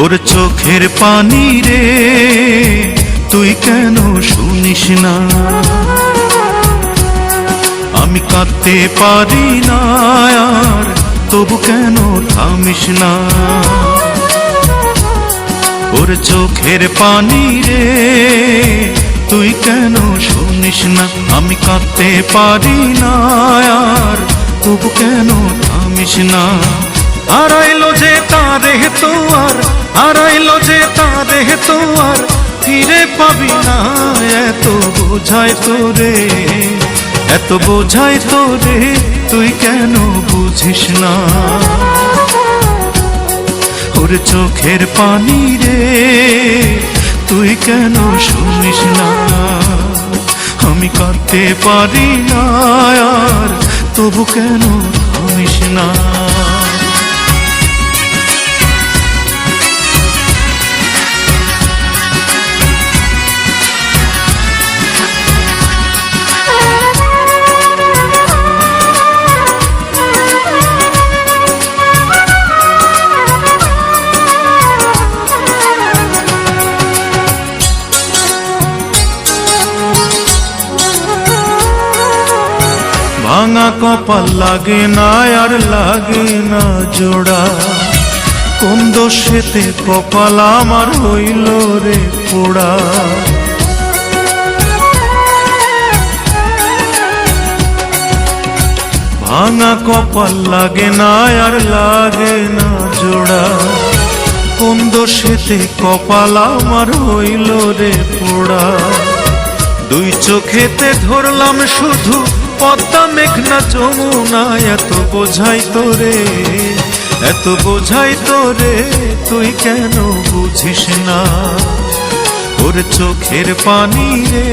ওর চোখের পানি রে, তুই কেন শুনিস না? আমি কাঁদতে পারি না, আর তবু কেন থামিস না? ওর চোখের পানি রে, তুই কেন শুনিস না? আমি কাঁদতে পারি না, আর তবু কেন থামিস না? আর তারে তোয়ার, হারাইলো যে তারে তোয়ার, ফিরে পাবি না এত বোঝায় তোরে। এত বোঝায় তোরে, তুই কেন বুঝিস না? ওর চোখের পানি রে, তুই কেন শুনিস না? আমি কাঁদতে পারি না, আর তবু কেন থামিস না? ভাঙা কপাল লাগে না, আর লাগে না জোড়া। কোন দোষেতে কপাল আমার হইল রে পোড়া। ভাঙা কপাল লাগে না, আর লাগে না জোড়া। কোন দোষেতে কপাল আমার হইল রে পোড়া। দুই চোখেতে ধরলাম শুধু পদ্মা মেঘনা যমুনা এত বোঝাই তোরে, এত বোঝাই তোরে, তুই কেন বুঝিস না? ওর চোখের পানি রে,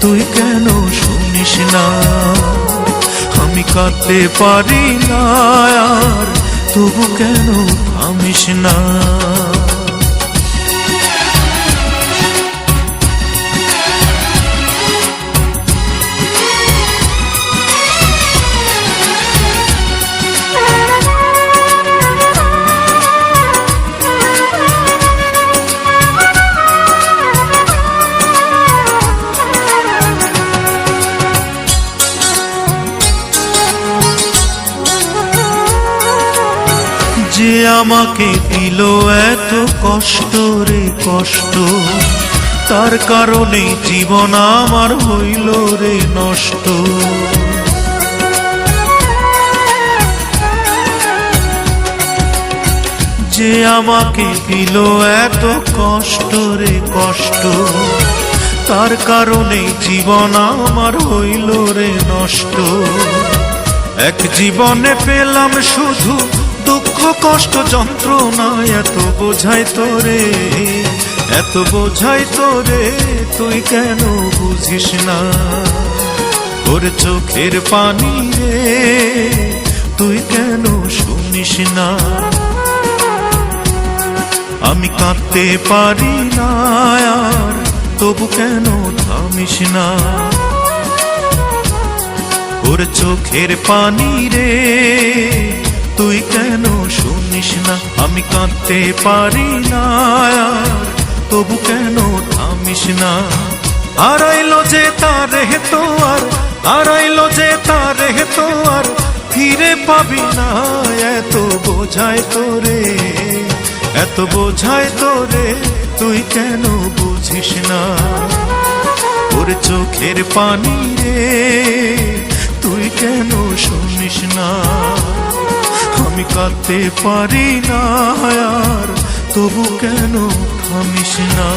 তুই কেন শুনিস না? আমি কাঁদতে পারি না, আর তবু কেন থামিস না? যে আমাকে দিল এত কষ্ট রে কষ্ট, তার কারণে জীবন আমার হইল রে নষ্ট। যে আমাকে দিল এত কষ্ট রে কষ্ট, তার কারণে জীবন আমার হইল রে নষ্ট। এক জীবনে পেলাম শুধু দুঃখ, কষ্ট, যন্ত্রণা এত বোঝাই তোরে। এত বোঝাই তোরে, তুই কেন বুঝিস না? ওর চোখের পানি রে, তুই কেন শুনিস না? আমি কাঁদতে পারি না, আর তবু কেন থামিস না? ওর চোখের পানি রে তুই কেন শুনিস না? আমি কাঁদতে পারি না তবু কেন থামিস না? হারাইলো যে তারে তো আর, হারাইলো যে তারে তো আর, ফিরে পাবি না এত বোঝায় তোরে, এত বোঝায় তোরে তুই কেন বুঝিস না? ওর চোখের পানি রে, তুই কেন শুনিস না? আমি কাঁদতে পারি না তবু কেন থামিস না?